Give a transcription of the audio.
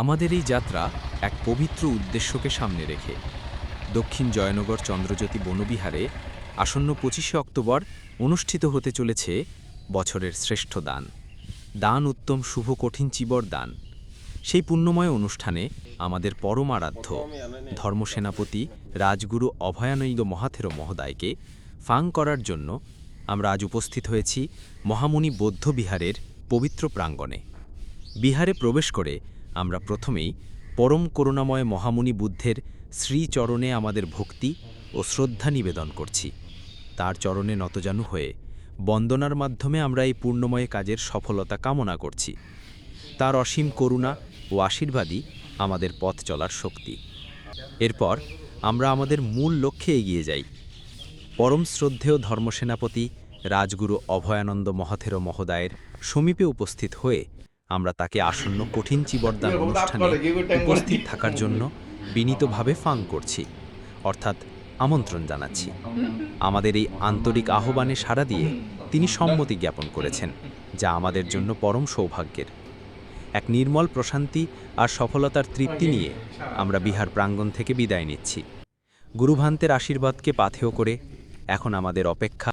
আমাদের এই যাত্রা এক পবিত্র উদ্দেশ্যকে সামনে রেখে। দক্ষিণ জয়নগর চন্দ্রজ্যোতি বনবিহারে আসন্ন পঁচিশে অক্টোবর অনুষ্ঠিত হতে চলেছে বছরের শ্রেষ্ঠ দান। দান উত্তম শুভ কঠিন চিবর দান। সেই পুণ্যময় অনুষ্ঠানে আমাদের পরমারাধ্য, ধর্মসেনাপতি, রাজগুরু অভয়ানন্দ মহাথেরো মহোদয়কে ফাং করার জন্য আমরা আজ উপস্থিত হয়েছি মহামুনি বৌদ্ধ বিহারের পবিত্র প্রাঙ্গণে। বিহারে প্রবেশ করে আমরা প্রথমেই পরম করুণাময় মহামুনি বুদ্ধের শ্রীচরণে আমাদের ভক্তি ও শ্রদ্ধা নিবেদন করছি। তার চরণে নতজানু হয়ে বন্দনার মাধ্যমে আমরা এই পূর্ণময় কাজের সফলতা কামনা করছি। তার অসীম করুণা ও আশীর্বাদই আমাদের পথ চলার শক্তি। এরপর আমরা আমাদের মূল লক্ষ্যে এগিয়ে যাই। পরম শ্রদ্ধেয় ধর্মসেনাপতি রাজগুরু অভয়ানন্দ মহাথের মহোদয়ের সমীপে উপস্থিত হয়ে আমরা তাকে আসন্ন কঠিন চিবরদান অনুষ্ঠানে উপস্থিত থাকার জন্য বিনীতভাবে ফাং করছি। অর্থাৎ আমন্ত্রণ জানাচ্ছি। আমাদের এই আন্তরিক আহ্বানে সাড়া দিয়ে তিনি সম্মতি জ্ঞাপন করেছেন যা আমাদের জন্য পরম সৌভাগ্যের। এক নির্মল প্রশান্তি আর সফলতার তৃপ্তি নিয়ে আমরা বিহার প্রাঙ্গণ থেকে বিদায় নিচ্ছি। গুরুভান্তের আশীর্বাদকে পাথেয় করে এখন আমাদের অপেক্ষা